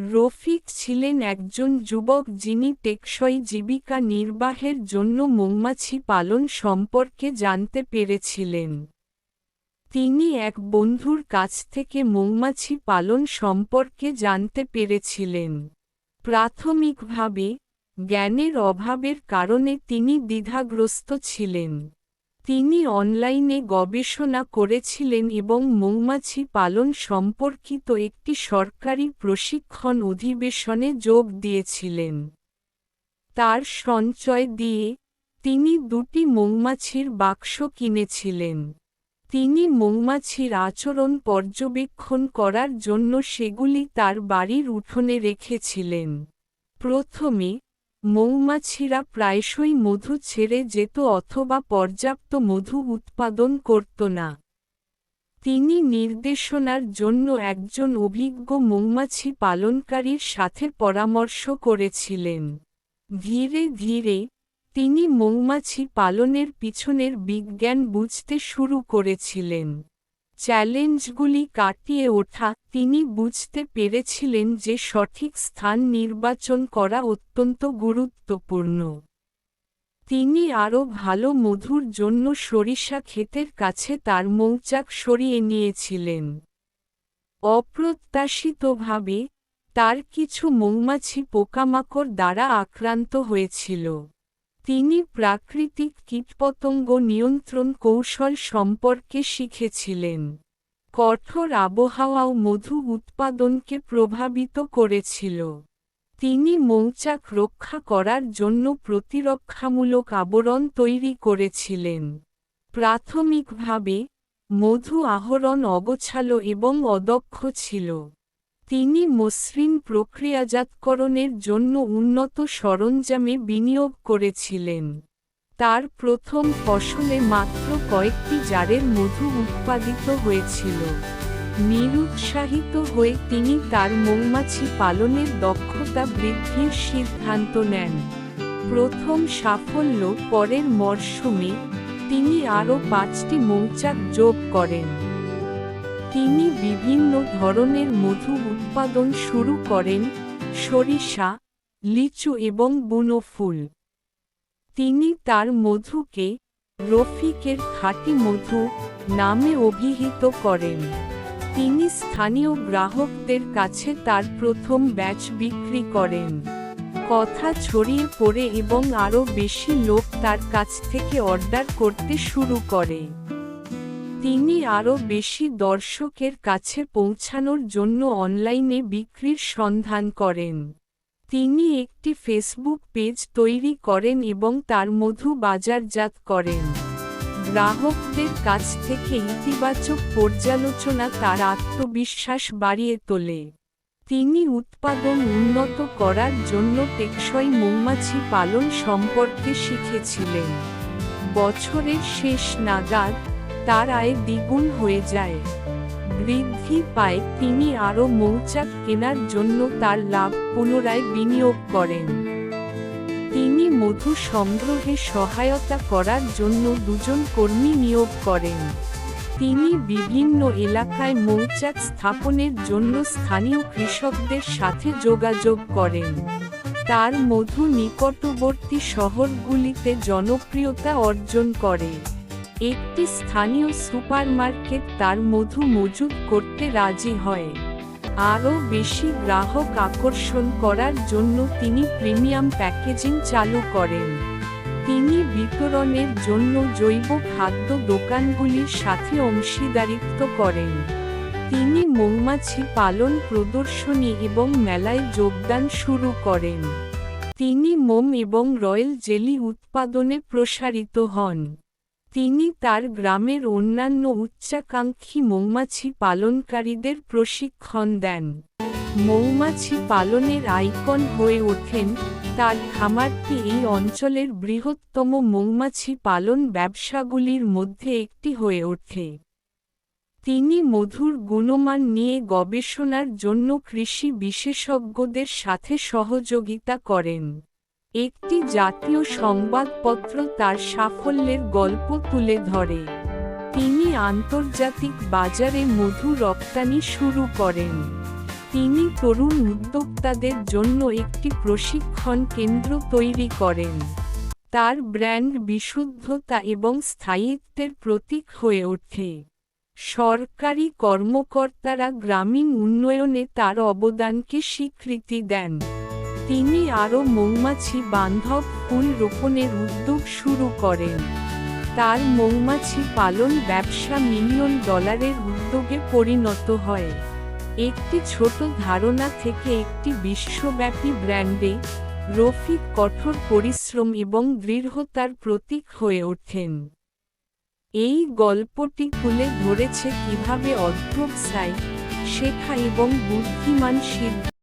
রফিক ছিলেন একজন যুবক যিনি টেকসই জীবিকা নির্বাহের জন্য মৌমাছি পালন সম্পর্কে জানতে পেরেছিলেন। তিনি এক বন্ধুর কাছ থেকে মৌমাছি পালন সম্পর্কে জানতে পেরেছিলেন। প্রাথমিকভাবে, জ্ঞানের অভাবের কারণে তিনি দ্বিধাগ্রস্ত ছিলেন। তিনি অনলাইনে গবেষণা করেছিলেন এবং মৌমাছি পালন সম্পর্কিত একটি সরকারি প্রশিক্ষণ অধিবেশনে যোগ দিয়েছিলেন। তার সঞ্চয় দিয়ে তিনি দুটি মৌমাছির বাক্স কিনেছিলেন। তিনি মৌমাছির আচরণ পর্যবেক্ষণ করার জন্য সেগুলি তার বাড়ির উঠোনে রেখেছিলেন। প্রথমে মৌমাছিরা প্রায়শই মধু ছেড়ে যেত অথবা পর্যাপ্ত মধু উৎপাদন করত না। তিনি নির্দেশনার জন্য একজন অভিজ্ঞ মৌমাছি পালনকারীর সাথে পরামর্শ করেছিলেন। ধীরে ধীরে, তিনি মৌমাছি পালনের পিছনের বিজ্ঞান বুঝতে শুরু করেছিলেন। চ্যালেঞ্জগুলি কাটিয়ে ওঠা, তিনি বুঝতে পেরেছিলেন যে সঠিক স্থান নির্বাচন করা অত্যন্ত গুরুত্বপূর্ণ। তিনি আরও ভালো মধুর জন্য সরিষা ক্ষেতের কাছে তার মৌচাক সরিয়ে নিয়েছিলেন। অপ্রত্যাশিতভাবে, তার কিছু মৌমাছি পোকামাকড় দ্বারা আক্রান্ত হয়েছিল। তিনি প্রাকৃতিক কীটপতঙ্গ নিয়ন্ত্রণ কৌশল সম্পর্কে শিখেছিলেন। কঠোর আবহাওয়াও মধু উৎপাদনকে প্রভাবিত করেছিল। তিনি মৌচাক রক্ষা করার জন্য প্রতিরক্ষামূলক আবরণ তৈরি করেছিলেন। প্রাথমিকভাবে, মধু আহরণ অগোছালো এবং অদক্ষ ছিল। তিনি মসৃণ প্রক্রিয়াজাতকরণের জন্য উন্নত সরঞ্জামে বিনিয়োগ করেছিলেন। তার প্রথম ফসলে মাত্র কয়েকটি জারের মধু উৎপাদিত হয়েছিল। নিরুৎসাহিত হয়ে তিনি তার মৌমাছি পালনের দক্ষতা বৃদ্ধির সিদ্ধান্ত নেন। প্রথম সাফল্য পরের মরশুমে তিনি আরও পাঁচটি মৌচাক যোগ করেন। তিনি বিভিন্ন ধরনের মধু উৎপাদন শুরু করেন, সরিষা, লিচু এবং বুনো ফুল। তিনি তার মধুকে রফিকের খাঁটি মধু নামে অভিহিত করেন। তিনি স্থানীয় গ্রাহকদের কাছে তার প্রথম ব্যাচ বিক্রি করেন। কথা ছড়িয়ে পড়ে এবং আরও বেশি লোক তার কাছ থেকে অর্ডার করতে শুরু করে। তিনি আরও বেশি দর্শকের কাছে পৌঁছানোর জন্য অনলাইনে বিক্রির সন্ধান করেন। তিনি একটি ফেসবুক পেজ তৈরি করেন এবং তার মধু বাজারজাত করেন। গ্রাহকদের কাছ থেকে ইতিবাচক পর্যালোচনা তার আত্মবিশ্বাস বাড়িয়ে তোলে। তিনি উৎপাদন উন্নত করার জন্য টেকসই মৌমাছি পালন সম্পর্কে শিখেছিলেন। বছরের শেষ নাগাদ তার আয় দ্বিগুণ হয়ে যায়। বৃদ্ধি পায় তিনি আরও মৌচাক কেনার জন্য তার লাভ পুনরায় বিনিয়োগ করেন। তিনি মধু সংগ্রহে সহায়তা করার জন্য দুজন কর্মী নিয়োগ করেন। তিনি বিভিন্ন এলাকায় মৌচাক স্থাপনের জন্য স্থানীয় কৃষকদের সাথে যোগাযোগ করেন। তার মধু নিকটবর্তী শহরগুলিতে জনপ্রিয়তা অর্জন করে। একটি স্থানীয় সুপারমার্কেট তার মধু মজুত করতে রাজি হয়। আরও বেশি গ্রাহক আকর্ষণ করার জন্য তিনি প্রিমিয়াম প্যাকেজিং চালু করেন। তিনি বিতরণের জন্য জৈব খাদ্য দোকানগুলির সাথে অংশীদারিত্ব করেন। তিনি মৌমাছি পালন প্রদর্শনী এবং মেলায় যোগদান শুরু করেন। তিনি মোম এবং রয়্যাল জেলি উৎপাদনে প্রসারিত হন। তিনি তার গ্রামের অন্যান্য উচ্চাকাঙ্ক্ষী মৌমাছি পালনকারীদের প্রশিক্ষণ দেন। মৌমাছি পালনের আইকন হয়ে ওঠেন। তার খামারটি এই অঞ্চলের বৃহত্তম মৌমাছি পালন ব্যবসাগুলির মধ্যে একটি হয়ে ওঠে। তিনি মধুর গুণমান নিয়ে গবেষণার জন্য কৃষি বিশেষজ্ঞদের সাথে সহযোগিতা করেন। একটি জাতীয় সংবাদপত্র তার সাফল্যের গল্প তুলে ধরে। তিনি আন্তর্জাতিক বাজারে মধু রপ্তানি শুরু করেন। তিনি তরুণ উদ্যোক্তাদের জন্য একটি প্রশিক্ষণ কেন্দ্র তৈরি করেন। তার ব্র্যান্ড বিশুদ্ধতা এবং স্থায়িত্বের প্রতীক হয়ে ওঠে। সরকারি কর্মকর্তারা গ্রামীণ উন্নয়নে তার অবদানকে স্বীকৃতি দেন। তিনি আরও মৌমাছি বান্ধব ফুল রোপণের উদ্যোগ শুরু করেন। তার মৌমাছি পালন ব্যবসা মিলিয়ন ডলারের উদ্যোগে পরিণত হয়। একটি ছোট ধারণা থেকে একটি বিশ্বব্যাপী ব্র্যান্ডে রফিক কঠোর পরিশ্রম এবং দৃঢ়তার প্রতীক হয়ে ওঠেন। এই গল্পটি তুলে ধরেছে কীভাবে অধ্যবসায় শেখা এবং বুদ্ধিমান সিদ্ধ